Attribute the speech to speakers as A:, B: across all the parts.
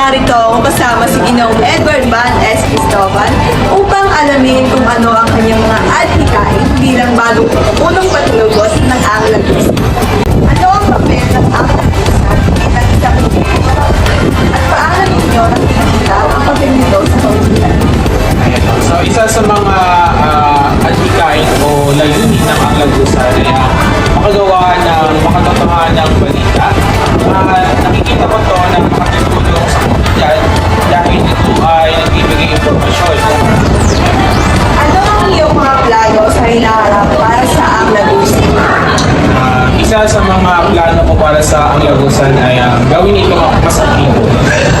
A: narito ako kasama si Ginoong Edward Van S. Cristobal upang alamin kung ano ang kanyang mga adhikain bilang bagong unang patulogos ng Anglang Ano ang papel ng Anglang at paano ninyo nakikita ang papel nito sa kausulan?
B: So, isa sa mga uh, adhikain o layunin ng Anglang Crusade ay ah, makagawa ng makatotohanan ng balita uh, sa mga plano ko para sa Anglagusan ay ah, gawin ito mas aktibo.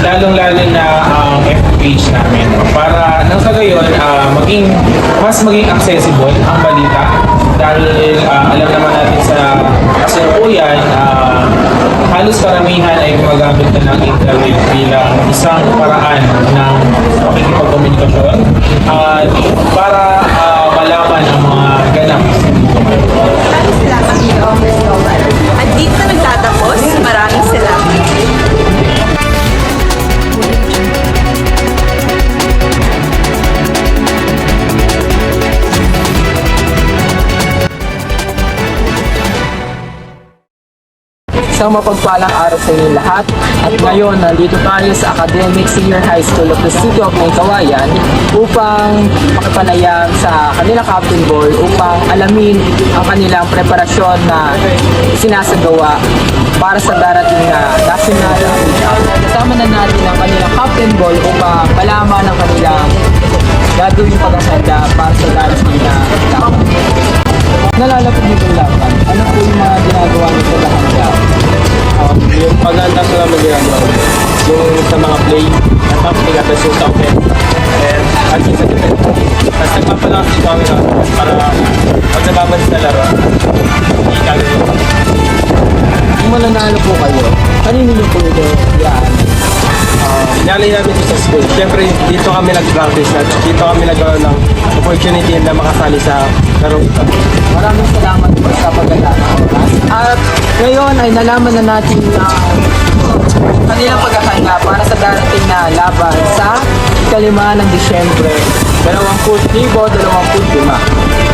B: Lalong-lalo na ang FB page namin. Para nang sa gayon, ah, maging, mas maging accessible ang balita. Dahil ah, alam naman natin sa kasalukuyan, ah, halos karamihan ay gumagamit na ng internet bilang isang paraan ng pakikipagkomunikasyon at para ah, malaman ang mga ganap
C: Isang mapagpalang araw sa inyo lahat. At ngayon, nandito tayo sa Academic Senior High School of the City of Maykawayan upang makipanayam sa kanilang captain ball upang alamin ang kanilang preparasyon na sinasagawa para sa darating na national Kasama na natin ang kanilang captain ball upang malaman ang kanilang gagawin paghahanda para sa darating na. Nalalapit nito
D: ko naman ginagawa yung sa mga play, tapos tigatas yung sa offense, and at sa defense. Tapos nagpapalakas din kami na para pag nababans na laro, hindi kami
C: Kung mananalo po kayo, kanino niyo po ito
D: uh, Inalay namin ito sa school. Siyempre, dito kami nag-practice at dito kami nagkaroon ng opportunity na makasali sa laro ito.
C: Maraming salamat po sa oras. At ngayon ay nalaman na natin ang kanilang paghahanda para sa darating na laban sa ikalima ng Disyembre 2025.